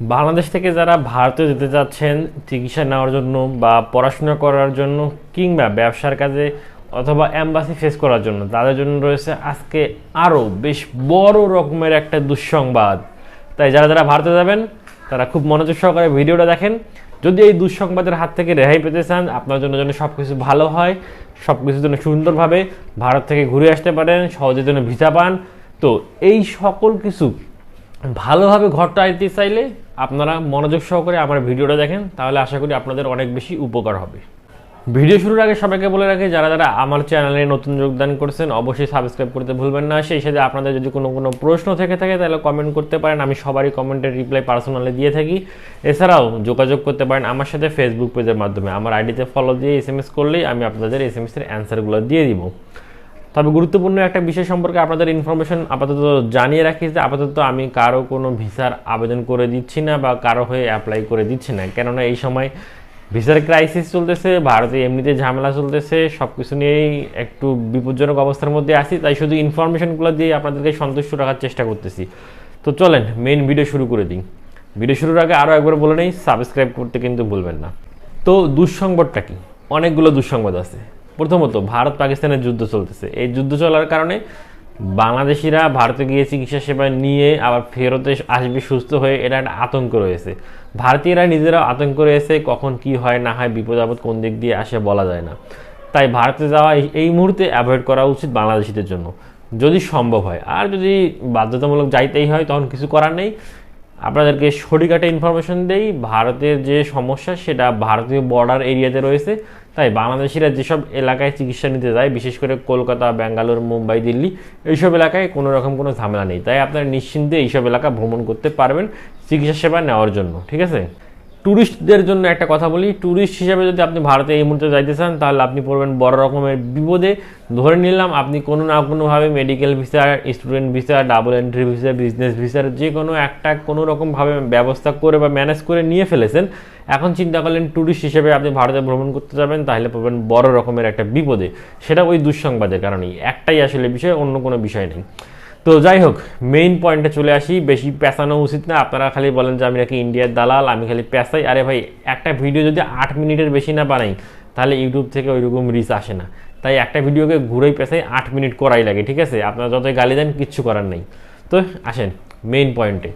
বাংলাদেশ থেকে যারা ভারতে যেতে চাচ্ছেন চিকিৎসা নেওয়ার জন্য বা পড়াশোনা করার জন্য কিংবা ব্যবসার কাজে অথবা অ্যাম্বাসি ফেস করার জন্য, তাদের জন্য রয়েছে আজকে আরও বেশ বড় রকমের একটা দুঃসংবাদ। তাই যারা যারা ভারতে যাবেন, তারা খুব মনোযোগ সহকারে ভিডিওটা দেখেন। যদি এই দুঃসংবাদের হাত থেকে রেহাই পেতে চান, আপনার জন্য যেন সব কিছু ভালো হয় সব কিছুর জন্য সুন্দরভাবে ভারত থেকে ঘুরে আসতে পারেন সহজের জন্য ভিসা পান। তো এই সকল কিছু ভালোভাবে ঘরটা আইতে চাইলে আপনারা মনোযোগ সহকারে আমার ভিডিওটা দেখেন, তাহলে আশা করি আপনাদের অনেক বেশি উপকার হবে। ভিডিও শুরুর আগে সবাইকে বলে রাখি, যারা যারা আমার চ্যানেলে নতুন যোগদান করছেন, অবশ্যই সাবস্ক্রাইব করতে ভুলবেন না। সেই সাথে আপনাদের যদি কোনো কোনো প্রশ্ন থেকে থাকে, তাহলে কমেন্ট করতে পারেন। আমি সবারই কমেন্টের রিপ্লাই পার্সোনালি দিয়ে থাকি। এছাড়াও যোগাযোগ করতে পারেন আমার সাথে ফেসবুক পেজের মাধ্যমে। আমার আইডিতে ফলো দিয়ে এস করলেই আমি আপনাদের এস এম এসের অ্যান্সারগুলো দিয়ে দিব। তবে গুরুত্বপূর্ণ একটা বিষয় সম্পর্কে আপনাদের ইনফরমেশন আপাতত জানিয়ে রাখি যে আপাতত আমি কারও কোনো ভিসার আবেদন করে দিচ্ছি না বা কারও হয়ে অ্যাপ্লাই করে দিচ্ছি না। কেননা এই সময় ভিসার ক্রাইসিস চলতেছে, ভারতে এমনিতে ঝামেলা চলতেছে সব কিছু নিয়েই একটু বিপজ্জনক অবস্থার মধ্যে আছি, তাই শুধু ইনফরমেশনগুলো দিয়ে আপনাদেরকে সন্তুষ্ট রাখার চেষ্টা করতেছি। তো চলেন মেইন ভিডিও শুরু করে দিই। ভিডিও শুরুর আগে আরও একবার বলে নেই সাবস্ক্রাইব করতে কিন্তু ভুলবেন না। তো দুঃসংবাদটা কি? অনেকগুলো দুঃসংবাদ আছে। প্রথমত, ভারত পাকিস্তানের যুদ্ধ চলতেছে। এই যুদ্ধ চলার কারণে বাংলাদেশিরা ভারতে গিয়ে চিকিৎসা সেবা নিয়ে আবার ফেরতে আসবে সুস্থ হয়ে, এটা একটা আতঙ্ক রয়েছে। ভারতীয়রা নিজেরাও আতঙ্ক রয়েছে কখন কি হয়, না হয় বিপদ আপদ কোন দিক দিয়ে আসে বলা যায় না। তাই ভারতে যাওয়া এই- মুহূর্তে অ্যাভয়েড করা উচিত বাংলাদেশিদের জন্য। যদি সম্ভব হয়। আর যদি বাধ্যতামূলক যাইতেই হয়, তখন কিছু করার নেই। আপনাদেরকে সঠিক একটা ইনফরমেশন দেই, ভারতের যে সমস্যা সেটা ভারতীয় বর্ডার এরিয়াতে রয়েছে। তাই বাংলাদেশিরা যেসব এলাকায় চিকিৎসা নিতে যায়, বিশেষ করে কলকাতা, ব্যাঙ্গালোর, মুম্বাই, দিল্লি, এইসব এলাকায় কোনো রকম কোনো ঝামেলা নেই। তাই আপনারা নিশ্চিন্তে এইসব এলাকা ভ্রমণ করতে পারবেন চিকিৎসা সেবা নেওয়ার জন্য, ঠিক আছে? ট্যুরিস্টদের জন্য একটা কথা বলি। ট্যুরিস্ট হিসাবে যদি আপনি ভারতে এই মুহূর্তে যাইতে চান, তাহলে আপনি পড়বেন বড় রকমের বিপদে। ধরে নিলাম, আপনি কোনো না কোনোভাবে medical visa student visa double entry visa business ভিসার যে কোনো একটা কোনো রকমভাবে ব্যবস্থা করে বা ম্যানেজ করে নিয়ে ফেলেছেন, এখন চিন্তা করলেন ট্যুরিস্ট হিসেবে আপনি ভারতে ভ্রমণ করতে যাবেন, তাহলে পড়বেন বড় রকমের একটা বিপদে। সেটা ওই দুঃসংবাদের কারণেই। একটাই আসলে বিষয়, অন্য কোনো বিষয় নেই। তো যাই হোক মেইন পয়েন্টে চলে আসি। বেশি পেঁচানো উচিত না। আপনারা খালি বলেন যে আমি নাকি ইন্ডিয়ার দালাল, আমি খালি পেঁচাই। আরে ভাই, একটা ভিডিও যদি আট মিনিটের বেশি না বানাই, তাহলে ইউটিউব থেকে ওইরকম রিচ আসে না। তাই একটা ভিডিওকে ঘুরেই পেঁচাই আট মিনিট করাই লাগে, ঠিক আছে? আপনারা যতই গালি দেন, কিচ্ছু করার নেই। তো আসেন মেইন পয়েন্টে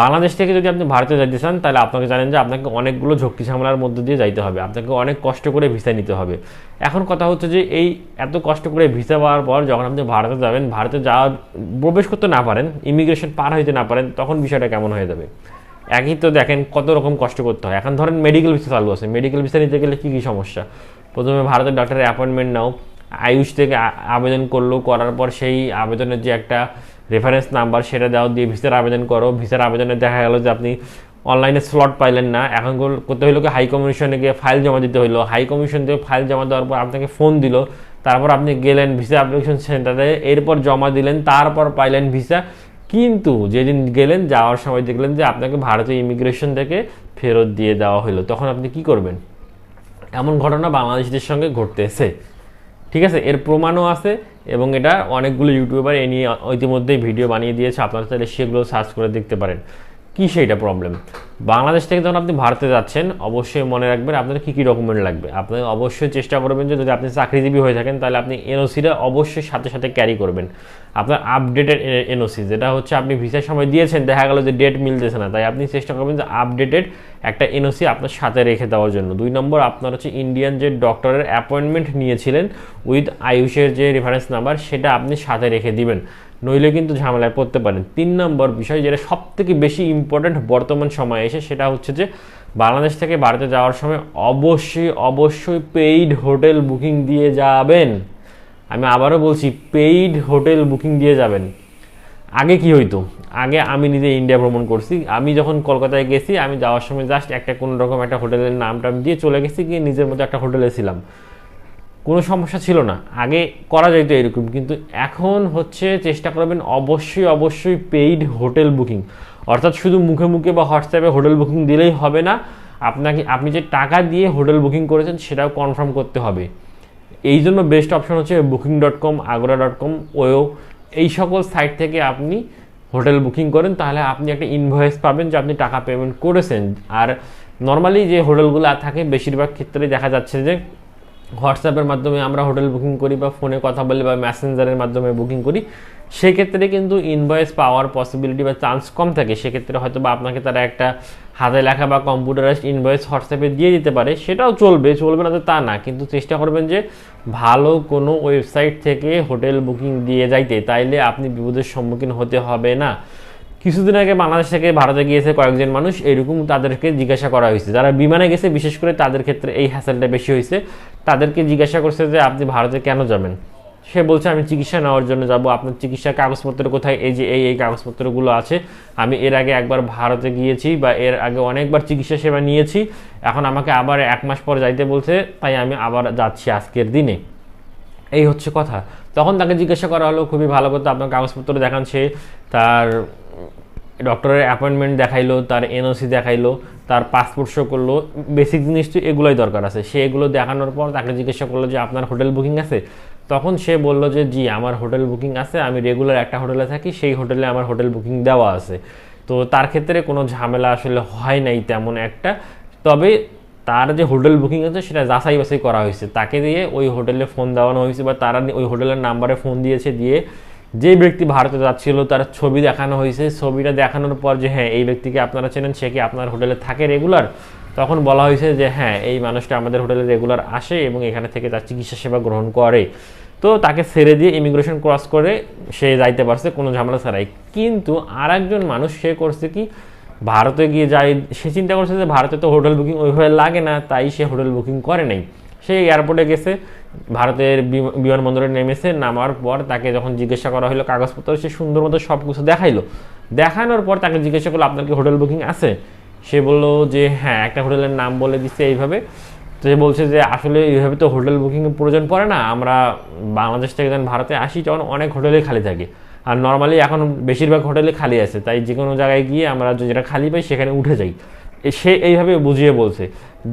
বাংলাদেশ থেকে যদি আপনি ভারতে যেতে চান, তাহলে আপনাকে জানেন যে আপনাকে অনেকগুলো ঝক্কি ঝামেলার মধ্যে দিয়ে যাইতে হবে। আপনাকে অনেক কষ্ট করে ভিসা নিতে হবে। এখন কথা হচ্ছে যে এই এত কষ্ট করে ভিসা পাওয়ার পর যখন আপনি ভারতে যাবেন, ভারতে যাওয়ার, প্রবেশ করতে না পারেন ইমিগ্রেশন পার হইতে না পারেন, তখন বিষয়টা কেমন হয়ে যাবে? একই তো দেখেন কত রকম কষ্ট করতে হয়। এখন ধরেন মেডিকেল ভিসা চালু আছে। মেডিকেল ভিসা নিতে গেলে কী কী সমস্যা? প্রথমে ভারতের ডাক্তারের অ্যাপয়েন্টমেন্ট নাও। আয়ুষ থেকে আবেদন করল, করার পর সেই আবেদনের যে একটা রেফারেন্স নাম্বার সেটা দাও, দিয়ে ভিসার আবেদন করো। ভিসার আবেদনে দেখা গেল যে আপনি অনলাইনে স্লট পাইলেন না। এখন করতে হইল কি হাই কমিশনে গিয়ে ফাইল জমা দিতে হইল। হাই কমিশন থেকে ফাইল জমা দেওয়ার পর আপনাকে ফোন দিল। তারপর আপনি গেলেন ভিসা অ্যাপ্লিকেশন সেন্টারে এরপর জমা দিলেন, তারপর পাইলেন ভিসা কিন্তু যেদিন গেলেন, যাওয়ার সময় দেখলেন যে আপনাকে ভারতীয় ইমিগ্রেশন থেকে ফেরত দিয়ে দেওয়া হলো তখন আপনি কি করবেন? এমন ঘটনা বাংলাদেশিদের সঙ্গে ঘটতেছে। ঠিক আছে? এর প্রমাণও আছে। এবং এটা অনেকগুলো ইউটিউবার এ নিয়ে ইতিমধ্যেই ভিডিও বানিয়ে দিয়েছে। আপনারা তাহলে সেগুলো সার্চ করে দেখতে পারেন। কি সেইটা প্রবলেম বাংলাদেশ থেকে যখন আপনি ভারতে যাচ্ছেন, অবশ্যই মনে রাখবেন আপনার কী কী ডকুমেন্ট লাগবে? আপনি অবশ্যই চেষ্টা করবেন যে যদি আপনি চাকরিজীবী হয়ে থাকেন, তাহলে আপনি এনওসিটা অবশ্যই সাথে সাথে ক্যারি করবেন। আপনার আপডেটেড এনওসি যেটা হচ্ছে আপনি ভিসার সময় দিয়েছেন, দেখা গেল যে ডেট মিলতেছে না, তাই আপনি চেষ্টা করবেন যে আপডেটেড একটা এনওসি আপনার সাথে রেখে দেওয়ার জন্য। দুই নম্বর, আপনার হচ্ছে ইন্ডিয়ান যে ডক্টরের অ্যাপয়েন্টমেন্ট নিয়েছিলেন উইথ আয়ুষের যে রেফারেন্স নাম্বার সেটা আপনি সাথে রেখে দিবেন। নইলে কিন্তু ঝামেলায় পড়তে পারেন। তিন নম্বর বিষয় যেটা সব থেকে বেশি ইম্পর্ট্যান্ট বর্তমান সময়ে এসে সেটা হচ্ছে যে, বাংলাদেশ থেকে ভারতে যাওয়ার সময় অবশ্যই অবশ্যই পেইড হোটেল বুকিং দিয়ে যাবেন। আমি আবারও বলছি পেইড হোটেল বুকিং দিয়ে যাবেন। আগে কি হইতো? আগে আমি নিজে ইন্ডিয়া ভ্রমণ করছি। আমি যখন কলকাতায় গেছি, আমি যাওয়ার সময় জাস্ট একটা কোনো রকম একটা হোটেলের নাম টাম দিয়ে চলে গেছি, গিয়ে নিজের মতো একটা হোটেলে ছিলাম। কোনো সমস্যা ছিল না। আগে করা যাইতো এরকম, কিন্তু এখন হচ্ছে চেষ্টা করবেন অবশ্যই অবশ্যই পেইড হোটেল বুকিং অর্থাৎ শুধু মুখে মুখে বা হোয়াটসঅ্যাপে হোটেল বুকিং দিলেই হবে না, আপনাকে, আপনি যে টাকা দিয়ে হোটেল বুকিং করেছেন সেটাও কনফার্ম করতে হবে। এই জন্য বেস্ট অপশন হচ্ছে booking dot com Agra dot com OYO, এই সকল সাইট থেকে আপনি হোটেল বুকিং করেন, তাহলে আপনি একটা ইনভয়েস পাবেন যে আপনি টাকা পেমেন্ট করেছেন। আর নর্মালি যে হোটেলগুলো থাকে, বেশিরভাগ ক্ষেত্রে দেখা যাচ্ছে যে হোয়াটসঅ্যাপের মাধ্যমে আমরা হোটেল বুকিং করি বা ফোনে কথা বলি বা মেসেঞ্জারের মাধ্যমে বুকিং করি, সেক্ষেত্রে কিন্তু ইনভয়েস পাওয়ার পসিবিলিটি বা চান্স কম থাকে। সেক্ষেত্রে হয়তো বা আপনাকে তারা একটা হাতে লেখা বা কম্পিউটারাইজড ইনভয়েস হোয়াটসঅ্যাপে দিয়ে দিতে পারে, সেটাও চলবে চলবে না তো তা না। কিন্তু চেষ্টা করবেন যে ভালো কোনো ওয়েবসাইট থেকে হোটেল বুকিং দিয়ে যাইতে। তাইলে আপনি বিপদের সম্মুখীন হতে হবে না। কিছুদিন আগে বাংলাদেশ থেকে ভারতে গিয়েছে কয়েকজন মানুষ, এরকম তাদেরকে জিজ্ঞাসা করা হয়েছে। যারা বিমানে গেছে, বিশেষ করে তাদের ক্ষেত্রে এই হ্যাসেলটা বেশি হয়েছে। তাদেরকে জিজ্ঞাসা করছে যে, আপনি ভারতে কেন যাবেন? সে বলছে, আমি চিকিৎসা নেওয়ার জন্য যাব। আপনার চিকিৎসার কাগজপত্র কোথায়? এই যে, এই এই কাগজপত্রগুলো আছে। আমি এর আগে একবার ভারতে গিয়েছি বা এর আগে অনেকবার চিকিৎসা সেবা নিয়েছি। এখন আমাকে আবার এক মাস পর যাইতে বলছে, তাই আমি আবার যাচ্ছি আজকের দিনে। এই হচ্ছে কথা। তখন তাকে জিজ্ঞাসা করা হলো, খুবই ভালো কথা আপনার কাগজপত্র দেখান সে তার ডক্টরের অ্যাপয়েন্টমেন্ট দেখাইলো, তার এনওসি দেখাইলো, তার পাসপোর্ট শো করল বেসিক জিনিস তো এগুলোই দরকার আছে। সে এগুলো দেখানোর পর তাকে জিজ্ঞাসা করল যে, আপনার হোটেল বুকিং আছে? তখন সে বলল যে, জি, আমার হোটেল বুকিং আছে, আমি রেগুলার একটা হোটেলে থাকি, সেই হোটেলে আমার হোটেল বুকিং দেওয়া আছে। তো তার ক্ষেত্রে কোনো ঝামেলা আসলে হয় নাই তেমন একটা। তবে তার যে হোটেল বুকিং আছে, সেটা যাচাই বাছাই করা হয়েছে। তাকে দিয়ে ওই হোটেলে ফোন দেওয়ানো হয়েছে বা তারা ওই হোটেলের নাম্বারে ফোন দিয়েছে দিয়ে যে ব্যক্তি ভারতে যাচ্ছিল, তার ছবি দেখানো হয়েছে। ছবিটা দেখানোর পর যে হ্যাঁ এই ব্যক্তিকে আপনারা চেনেন, সে কি আপনার হোটেলে থাকে রেগুলার? তখন বলা হয়েছে যে হ্যাঁ এই মানুষটা আমাদের হোটেলে রেগুলার আসে এবং এখানে থেকে তার চিকিৎসা সেবা গ্রহণ করে। তো তাকে ছেড়ে দিয়ে ইমিগ্রেশন ক্রস করে সে যাইতে পারছে, কোনো ঝামেলা ছাড়াই। কিন্তু আর মানুষ সে করছে কি ভারতে গিয়ে যাই, সে চিন্তা করছে যে ভারতে তো হোটেল বুকিং ওইভাবে লাগে না, তাই সে হোটেল বুকিং করে নাই। সে এয়ারপোর্টে গেছে, ভারতের বিমা- বিমানবন্দরে নেমেছে, নামার পর তাকে যখন জিজ্ঞাসা করা হলো কাগজপত্র, সে সুন্দর মতো সব কিছু দেখাইলো। দেখানোর পর তাকে জিজ্ঞাসা করল, আপনার কি হোটেল বুকিং আছে? সে বলল যে হ্যাঁ একটা হোটেলের নাম বলে দিচ্ছে এইভাবে। তো সে বলছে যে, আসলে এইভাবে তো হোটেল বুকিং প্রয়োজন পড়ে না। আমরা বাংলাদেশ থেকে যখন ভারতে আসি, তখন অনেক হোটেলে খালি থাকে। আর নর্মালি এখন বেশিরভাগ হোটেলে খালি আছে, তাই যে কোনো জায়গায় গিয়ে আমরা যেটা খালি পাই সেখানে উঠে যাই। সে এইভাবে বুঝিয়ে বলছে।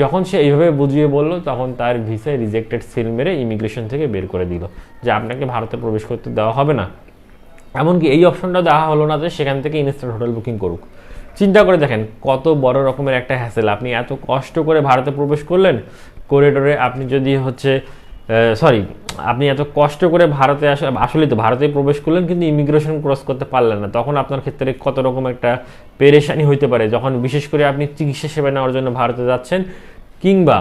যখন সে এইভাবে বুঝিয়ে বলল, তখন তার ভিসায় রিজেক্টেড সিল মেরে ইমিগ্রেশন থেকে বের করে দিল, যে আপনাকে ভারতে প্রবেশ করতে দেওয়া হবে না। এমনকি এই অপশনটা দেওয়া হলো না যে সেখান থেকে ইনস্ট্যান্ট হোটেল বুকিং করুক। চিন্তা করে দেখেন, কত বড় রকমের একটা হ্যাসেল আপনি এত কষ্ট করে ভারতে প্রবেশ করলেন করিডোরে আপনি যদি হচ্ছে সরি আপনি এত কষ্ট করে ভারতে আসলে আসলেই তো ভারতে প্রবেশ করলেন কিন্তু ইমিগ্রেশন ক্রস করতে পারলেন না। তখন আপনার ক্ষেত্রে কত রকম একটা পেরেশানি হইতে পারে? যখন বিশেষ করে আপনি চিকিৎসা সেবা নেওয়ার জন্য ভারতে যাচ্ছেন কিংবা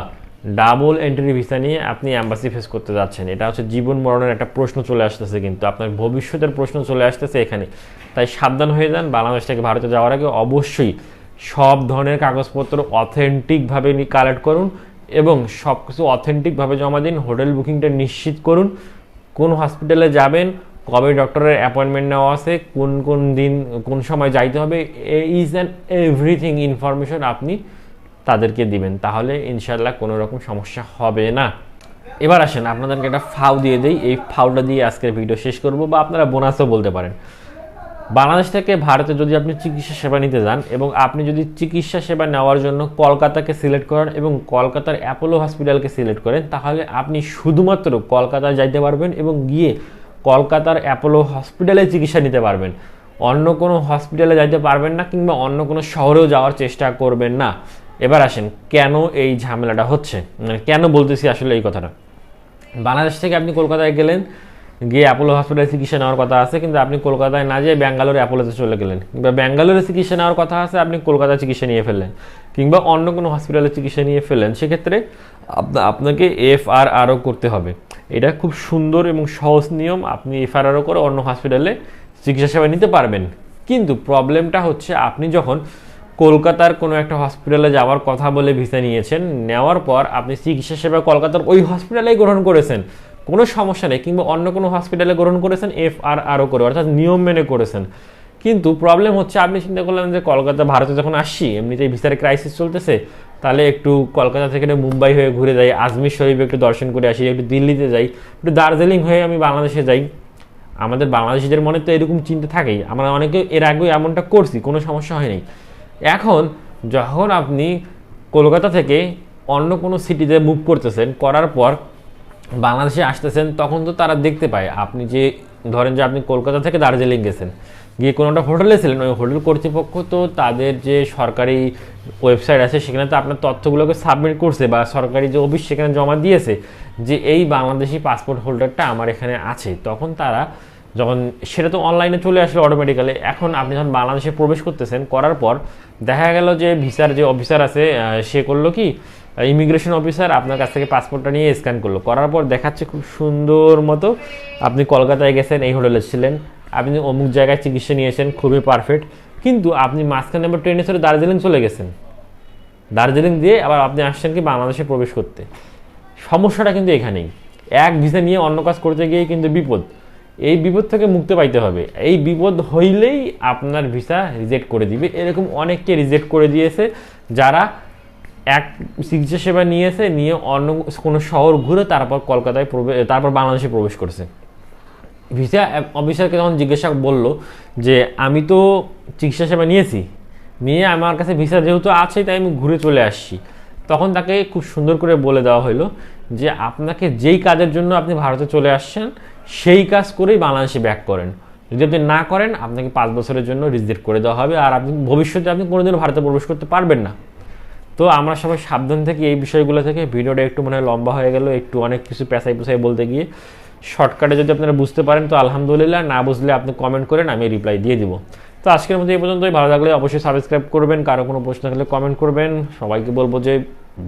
ডাবল এন্ট্রি ভিসা নিয়ে আপনি অ্যাম্বাসি ফেস করতে যাচ্ছেন, এটা হচ্ছে জীবন মরণের একটা প্রশ্ন চলে আসতেছে কিন্তু। আপনার ভবিষ্যতের প্রশ্ন চলে আসতেছে এখানে। তাই সাবধান হয়ে যান বাংলাদেশ থেকে ভারতে যাওয়ার আগে অবশ্যই সব ধরনের কাগজপত্র অথেন্টিকভাবে কালেক্ট করুন। এবং সব কিছু অথেন্টিকভাবে জমা দিন হোটেল বুকিংটা নিশ্চিত করুন। কোন হসপিটালে যাবেন, কবে ডক্টরের অ্যাপয়েন্টমেন্ট নেওয়া আছে, কোন কোন দিন, কোন সময় যাইতে হবে ইজ অ্যান্ড এভরিথিং ইনফরমেশন আপনি তাদেরকে দিবেন। তাহলে ইনশাল্লাহ কোনো রকম সমস্যা হবে না। এবার আসেন, আপনাদেরকে একটা ফাউ দিয়ে দেই। এই ফাউটা দিয়ে আজকের ভিডিও শেষ করব বা আপনারা বোনাসও বলতে পারেন। বাংলাদেশ থেকে ভারতে যদি আপনি চিকিৎসা সেবা নিতে যান এবং আপনি যদি চিকিৎসা সেবা নেওয়ার জন্য কলকাতাকে সিলেক্ট করেন এবং কলকাতার অ্যাপোলো হসপিটালকে সিলেক্ট করেন, তাহলে আপনি শুধুমাত্র কলকাতায় যাইতে পারবেন এবং গিয়ে কলকাতার অ্যাপোলো হসপিটালে চিকিৎসা নিতে পারবেন। অন্য কোনো হসপিটালে যাইতে পারবেন না কিংবা অন্য কোনো শহরেও যাওয়ার চেষ্টা করবেন না। এবার আসেন, কেন এই ঝামেলাটা হচ্ছে? মানে কেন বলতেছি আসলে এই কথাটা? বাংলাদেশ থেকে আপনি কলকাতায় গেলেন গিয়ে অ্যাপোলো হসপিটালে চিকিৎসা নেওয়ার কথা আছে, কিন্তু আপনি কলকাতায় না যেয়ে ব্যাঙ্গালোর অ্যাপোলোতে চলে গেলেন। কিংবা ব্যাঙ্গালোরে চিকিৎসা নেওয়ার কথা আছে, আপনি কলকাতায় চিকিৎসা নিয়ে ফেললেন। কিংবা অন্য কোনো হসপিটালে চিকিৎসা নিয়ে ফেললেন, সেক্ষেত্রে আপনা- আপনাকে এফ আর আরও করতে হবে। এটা খুব সুন্দর এবং সহজ নিয়ম, আপনি এফ আর আরও করে অন্য হসপিটালে চিকিৎসা সেবা নিতে পারবেন। কিন্তু প্রবলেমটা হচ্ছে, আপনি যখন কলকাতার কোনো একটা হসপিটালে যাওয়ার কথা বলে ভিসা নিয়েছেন, নেওয়ার পর আপনি চিকিৎসা সেবা কলকাতার ওই হসপিটালেই গ্রহণ করেছেন। কোনো সমস্যা নেই, কিংবা অন্য কোনো হসপিটালে গ্রহণ করেছেন এফ আর আরও করে, অর্থাৎ নিয়ম মেনে করেছেন। কিন্তু প্রবলেম হচ্ছে, আপনি চিন্তা করলেন যে কলকাতা, ভারতে যখন আসছি, এমনিতেই ভিসার ক্রাইসিস চলতেছে, তাহলে একটু কলকাতা থেকে মুম্বাই হয়ে ঘুরে যাই, আজমির শরীফ একটু দর্শন করে আসি, একটু দিল্লিতে যাই, একটু দার্জিলিং হয়ে আমি বাংলাদেশে যাই। আমাদের বাংলাদেশিদের মনে তো এরকম চিন্তা থাকেই, আমরা অনেকে এর আগেও এমনটা করছি, কোনো সমস্যা হয়নি এখন যখন আপনি কলকাতা থেকে অন্য কোনো সিটিতে মুভ করতেছেন, করার পর বাংলাদেশে আসতেছেন, তখন তো তারা দেখতে পায়। আপনি যে, ধরেন যে আপনি কলকাতা থেকে দার্জিলিং গেছেন, গিয়ে কোনো একটা হোটেলে ছিলেন, ওই হোটেল কর্তৃপক্ষ তো তাদের যে সরকারি ওয়েবসাইট আছে, সেখানে তো আপনার তথ্যগুলোকে সাবমিট করছে বা সরকারি যে অফিস সেখানে জমা দিয়েছে যে, এই বাংলাদেশি পাসপোর্ট হোল্ডারটা আমার এখানে আছে। তখন তারা যখন, সেটা তো অনলাইনে চলে আসলো অটোমেটিক্যালি এখন আপনি যখন বাংলাদেশে প্রবেশ করতেছেন, করার পর দেখা গেল যে, ভিসার যে অফিসার আছে সে করল কি ইমিগ্রেশন অফিসার আপনার কাছ থেকে পাসপোর্টটা নিয়ে স্ক্যান করল। করার পর দেখাচ্ছে খুব সুন্দর মতো আপনি কলকাতায় গেছেন, এই হোটেলে ছিলেন। আপনি অমুক জায়গায় চিকিৎসা নিয়েছেন, খুবই পারফেক্ট কিন্তু আপনি মাঝখানে আবার ট্রেনে চড়ে দার্জিলিং চলে গেছেন। দার্জিলিং দিয়ে আবার আপনি আসছেন কি বাংলাদেশে প্রবেশ করতে। সমস্যাটা কিন্তু এখানেই। এক ভিসা নিয়ে অন্য কাজ করতে গিয়ে কিন্তু বিপদ। এই বিপদ থেকে মুক্তি পাইতে হবে। এই বিপদ হইলেই আপনার ভিসা রিজেক্ট করে দিবে। এরকম অনেককে রিজেক্ট করে দিয়েছে যারা এক চিকিৎসা সেবা নিয়েছে, নিয়ে অন্য কোনো শহর ঘুরে তারপর কলকাতায় প্রবেশ তারপর বাংলাদেশে প্রবেশ করছে। ভিসা অফিসারকে যখন জিজ্ঞাসা বলল যে, আমি তো চিকিৎসা সেবা নিয়েছি, নিয়ে আমার কাছে ভিসা যেহেতু আছে, তাই আমি ঘুরে চলে আসছি। তখন তাকে খুব সুন্দর করে বলে দেওয়া হলো যে, আপনাকে যেই কাজের জন্য আপনি ভারতে চলে আসছেন, সেই কাজ করেই বাংলাদেশে ব্যাক করেন। যদি আপনি না করেন, আপনাকে পাঁচ বছরের জন্য রিজেক্ট করে দেওয়া হবে, আর আপনি ভবিষ্যতে আপনি কোনোদিনও ভারতে প্রবেশ করতে পারবেন না। তো আমরা সবাই সাবধান থেকে এই বিষয়গুলো থেকে ভিডিওটা একটু মনে লম্বা হয়ে গেল, একটু অনেক কিছু পেঁচাই পেঁচাই বলতে গিয়ে। শর্টকাটে যদি আপনারা বুঝতে পারেন, তো আলহামদুলিল্লাহ, না বুঝলে আপনি কমেন্ট করেন, আমি রিপ্লাই দিয়ে দিব। তো আজকের মধ্যে এই পর্যন্তই, ভালো লাগলে অবশ্যই সাবস্ক্রাইব করবেন, কারও কোনো প্রশ্ন থাকলে কমেন্ট করবেন। সবাইকে বলব যে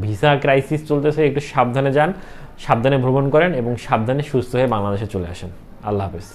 ভিসা ক্রাইসিস চলতেছে, একটু সাবধানে যান, সাবধানে ভ্রমণ করেন এবং সাবধানে সুস্থ হয়ে বাংলাদেশে চলে আসেন। আল্লাহ হাফেজ।